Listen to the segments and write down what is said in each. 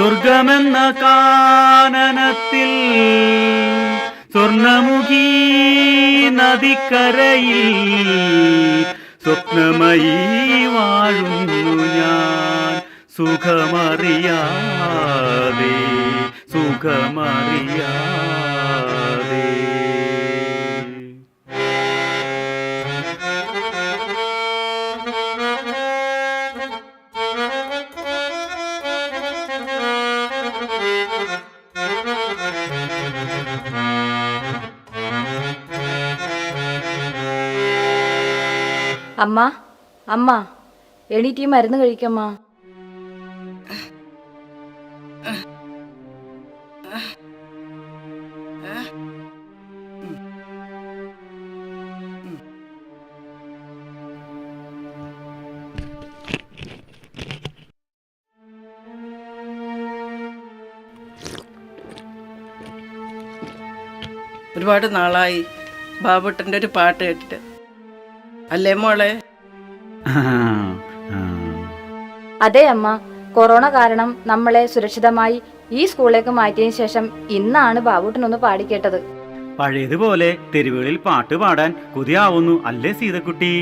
സ്വർഗമെന്ന കാനനത്തിൽ സ്വർണമുഖി നദിക്കരയിൽ സ്വപ്നമയി വാഴുന്നു ഞാൻ. സുഖമറിയാതെ സുഖമറിയാതെ അമ്മ അമ്മ എണീറ്റ് ഈ മരുന്ന് കഴിക്കമ്മ. ഒരുപാട് നാളായി ബാബുട്ടന്റെ ഒരു പാട്ട് കേട്ടിട്ട്. അല്ലേ മോളെ. അതെ അമ്മ. കൊറോണ കാരണം നമ്മളെ സുരക്ഷിതമായി ഈ സ്കൂളിലേക്ക് മാറ്റിയതിനു ശേഷം ഇന്നാണ് ബാബുട്ടനൊന്ന് പാടിക്കേട്ടത്. പഴയതുപോലെ തെരുവുകളിൽ പാട്ട് പാടാൻ കൊതിയാവുന്നു അല്ലേ സീതക്കുട്ടി?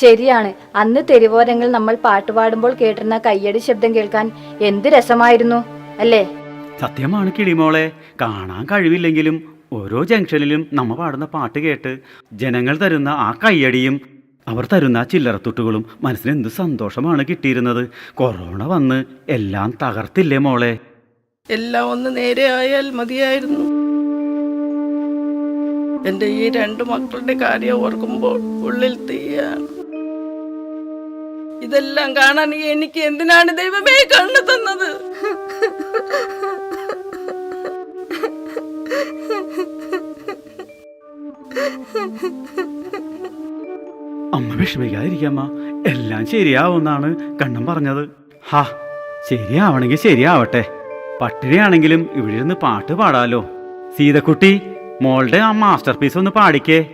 ശരിയാണ്. അന്ന് തെരുവോരങ്ങളിൽ നമ്മൾ പാട്ട് പാടുമ്പോൾ കേട്ടിരുന്ന കയ്യടി ശബ്ദം കേൾക്കാൻ എന്ത് രസമായിരുന്നു അല്ലേ? സത്യമാണ് കിളിമോളെ കാണാൻ കഴിവില്ലെങ്കിലും ഓരോ ജംഗ്ഷനിലും നമ്മ പാടുന്ന പാട്ട് കേട്ട് ജനങ്ങൾ തരുന്ന ആ കയ്യടിയും അവർ തരുന്ന ആ ചില്ലറത്തുട്ടുകളും മനസ്സിന് എന്ത് സന്തോഷമാണ് കിട്ടിയിരുന്നത്. കൊറോണ വന്ന് എല്ലാം തകർത്തില്ലേ മോളെ? എല്ലാം ഒന്ന് നേരെ ആയാൽ മതിയായിരുന്നു. എന്റെ ഈ രണ്ട് മക്കളുടെ കാര്യം ഓർക്കുമ്പോൾ ഉള്ളിൽ തീയാണ്. ഇതെല്ലാം കാണാൻ എനിക്ക് എന്തിനാണ് ദൈവമേ കണ്ണു തന്നത്? അമ്മ വിഷമിക്കാതിരിക്കമ്മ. എല്ലാം ശരിയാവുമെന്നാണ് കണ്ണൻ പറഞ്ഞത്. ഹാ ശരിയാവണമെങ്കിൽ ശരിയാവട്ടെ. പട്ടിണിയാണെങ്കിലും ഇവിടെ ഇരുന്ന് പാട്ട് പാടാലോ. സീതക്കുട്ടി മോളുടെ ആ മാസ്റ്റർ പീസ് ഒന്ന് പാടിക്കേ.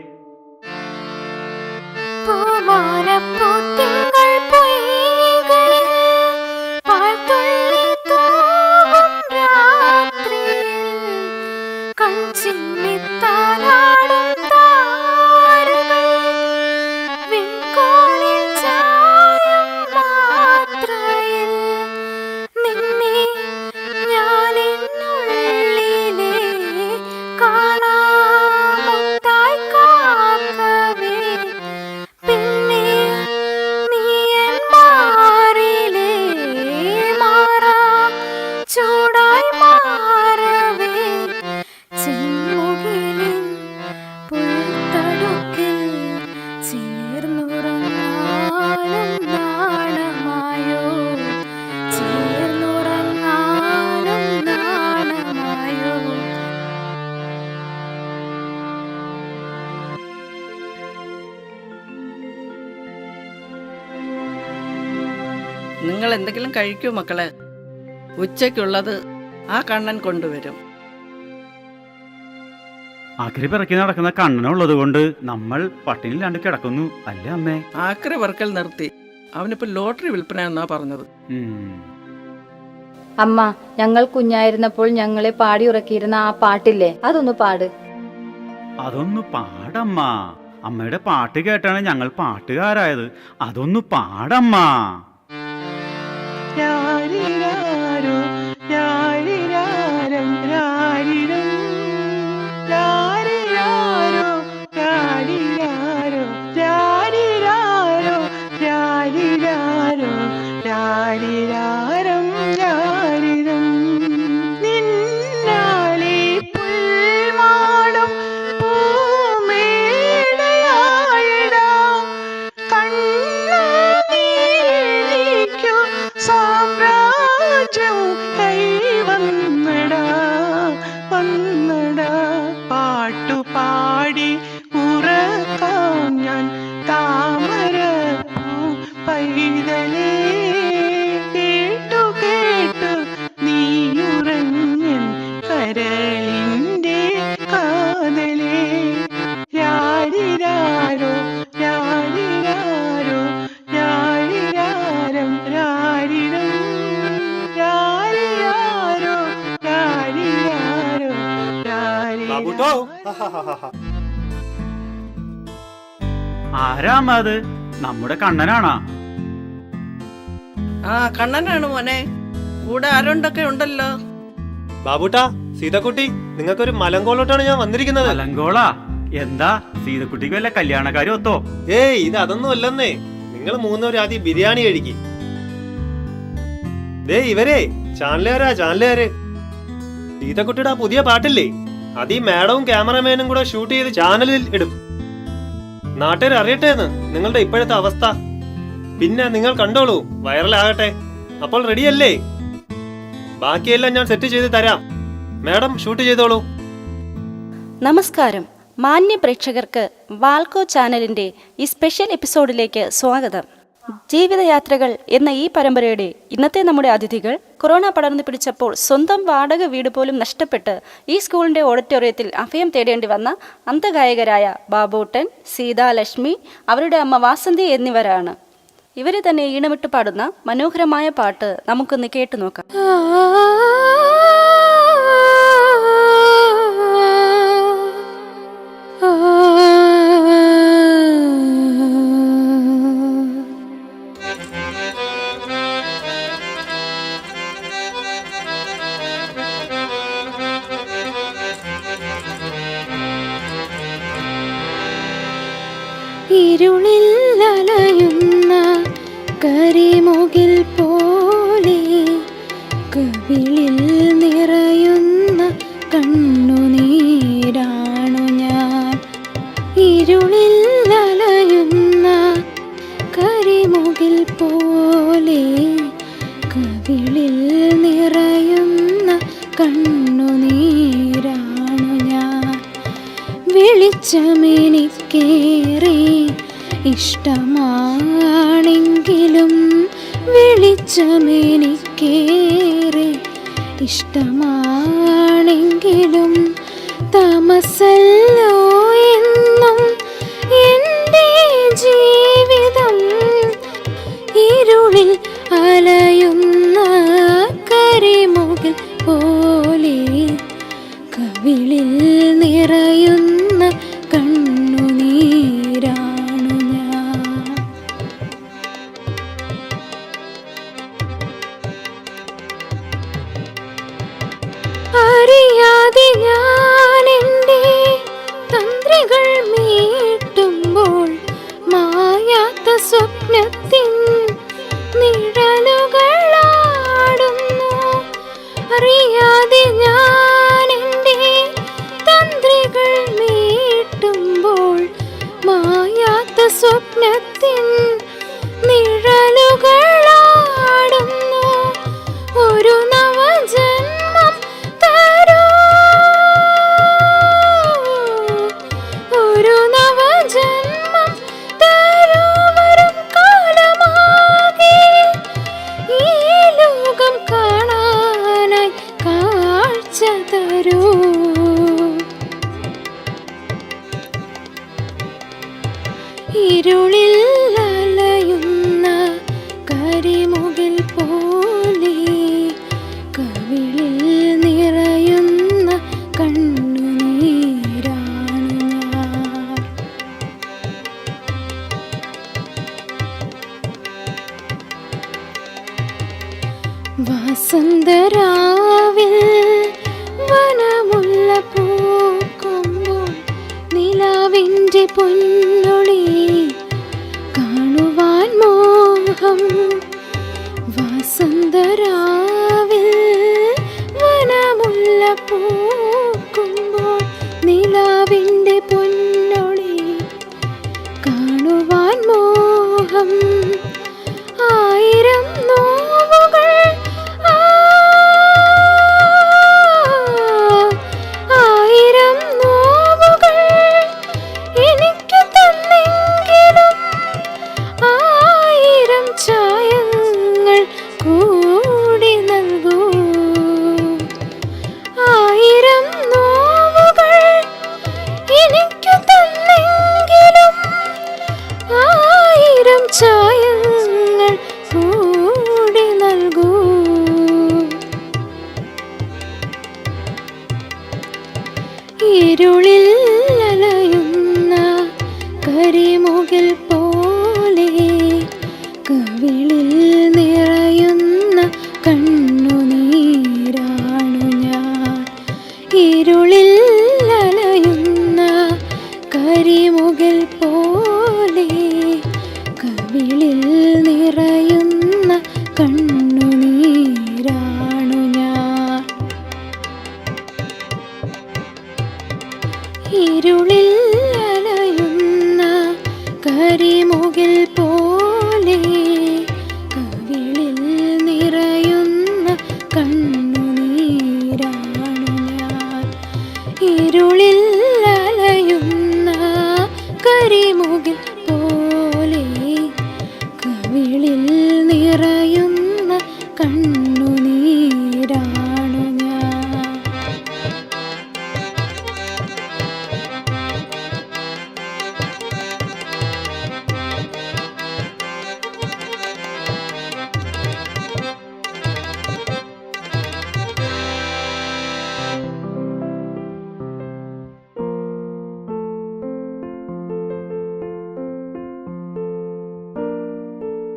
നിങ്ങൾ എന്തെങ്കിലും കഴിക്കൂ മക്കളെ. ഉച്ചയ്ക്കുള്ളത് ആ കണ്ണൻ കൊണ്ടുവരും. ആക്രി പിറക്കി നടക്കുന്ന കണ്ണനുള്ളത് കൊണ്ട് നമ്മൾ പട്ടിണിയിലാണ്ട് കിടക്കുന്നു. അല്ലേ അമ്മേ? ആക്രി വർക്കൽ നിർത്തി. അവനിപ്പോ ലോട്ടറി വിൽപ്പന എന്നാ പറഞ്ഞത് അമ്മ ഞങ്ങൾ കുഞ്ഞായിരുന്നപ്പോൾ ഞങ്ങളെ പാടി ഉറക്കിയിരുന്ന ആ പാട്ടില്ലേ? അതൊന്ന് പാട്. അതൊന്ന് പാടമ്മ. അമ്മയുടെ പാട്ട് കേട്ടാണ് ഞങ്ങൾ പാട്ടുകാരായത്. അതൊന്ന് പാടമ്മ. രാരിരാരോ, രാരിരാരം, ആരാ അമ്മ അത് നമ്മുടെ കണ്ണനാണാ. ആ കണ്ണനാണ് മോനെ. കൂടെ ആരുണ്ടൊക്കെ ഉണ്ടല്ലോ? ബാബുട്ടാ സീതക്കുട്ടി നിങ്ങൾക്കൊരു മലങ്കോളോട്ടാണ് ഞാൻ വന്നിരിക്കുന്നത്. മലങ്കോളാ? എന്താ? സീതക്കുട്ടിക്ക് വല്ല കല്യാണക്കാരും ഒത്തോ? ഏയ് ഇത് അതൊന്നും അല്ലെന്നേ. നിങ്ങൾ മൂന്നുപേരും ആദ്യം ബിരിയാണി കഴിക്കും. ദേ ഇവരെ ചാനലുകാരാ ചാനലുകാര്. സീതക്കുട്ടിയുടെ ആ പുതിയ പാട്ടില്ലേ? അത് ഈ മാഡവും ക്യാമറമാനും കൂടെ ഷൂട്ട് ചെയ്ത് ചാനലിൽ ഇടും. നാട്ടുകാർ അറിയട്ടെ എന്ന് നിങ്ങളുടെ ഇപ്പോഴത്തെ അവസ്ഥ. പിന്നെ നിങ്ങൾ കണ്ടോളൂ വൈറലാകട്ടെ. അപ്പോൾ റെഡിയല്ലേ? ബാക്കിയെല്ലാം ഞാൻ സെറ്റ് ചെയ്ത് തരാം. മാഡം ഷൂട്ട് ചെയ്തോളൂ. നമസ്കാരം. മാന്യ പ്രേക്ഷകർക്ക് വാൽക്കോ ചാനലിന്റെ ഈ സ്പെഷ്യൽ എപ്പിസോഡിലേക്ക് സ്വാഗതം. ജീവിതയാത്രകൾ എന്ന ഈ പരമ്പരയുടെ ഇന്നത്തെ നമ്മുടെ അതിഥികൾ കൊറോണ പടർന്നു പിടിച്ചപ്പോൾ സ്വന്തം വാടക വീട് പോലും നഷ്ടപ്പെട്ട് ഈ സ്കൂളിന്റെ ഓഡിറ്റോറിയത്തിൽ അഭയം തേടേണ്ടി വന്ന അന്തഗായകരായ ബാബൂട്ടൻ സീതാലക്ഷ്മി അവരുടെ അമ്മ വാസന്തി എന്നിവരാണ്. ഇവരെ തന്നെ ഈണമിട്ട് പാടുന്ന മനോഹരമായ പാട്ട് നമുക്കൊന്ന് കേട്ടു നോക്കാം. നിറയുന്ന കണ്ണുനീരാണു ഞാൻ. ഇരുളിൽ നലയുന്ന കരിമുകിൽ പോലെ കവിളിൽ നിറയുന്ന കണ്ണുനീരാണു ഞാൻ. വെളിച്ചമെനിക്കേറെ ഇഷ്ടമാണെങ്കിലും വെളിച്ചമെനിക്കേറെ ഇഷ്ടമാണെങ്കിലും തമസല്ലോ എന്നും എന്റെ ജീവിതം ഇരുളിൽ അലയുന്ന കരിമുകിൽ സ്വപ്നത്തിൻ നിഴലുകളാടുന്നു അറിയാതെ ഞാൻ എന്റെ തന്ത്രികൾ മീട്ടുമ്പോൾ മായാത്ത സ്വപ്നത്തിൻ ഇരുളിൽ അലയുന്ന കരിമുകിൽ പോലെ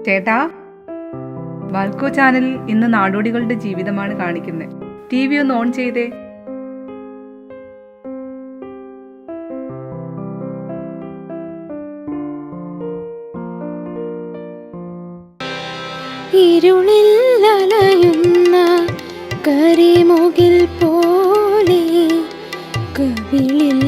ചേട്ടാ വാൽക്കോ ചാനലിൽ ഇന്ന് നാടോടികളുടെ ജീവിതമാണ് കാണിക്കുന്നത്. ടി വി ഒന്ന് ഓൺ ചെയ്തേ. ഇരുളിൽ അലയുന്ന കരിമുകിൽ പോലെ കവിളിൽ